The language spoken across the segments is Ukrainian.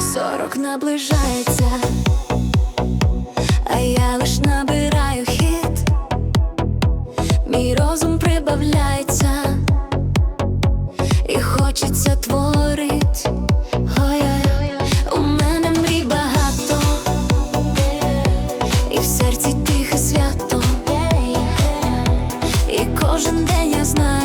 Сорок наближається, а я лиш набираю хід, мій розум прибавляється, і хочеться творить. У мене мрій багато, і в серці тихе свято, кожен день я знаю,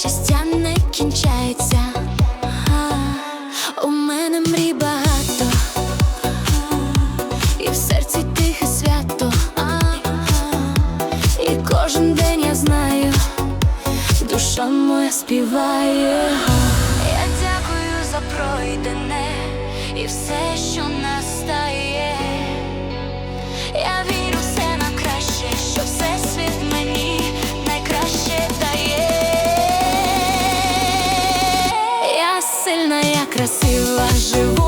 щастя не кінчається. У мене мрій багато, і в серці тихе свято. І кожен день я знаю, душа моя співає. красива, жива.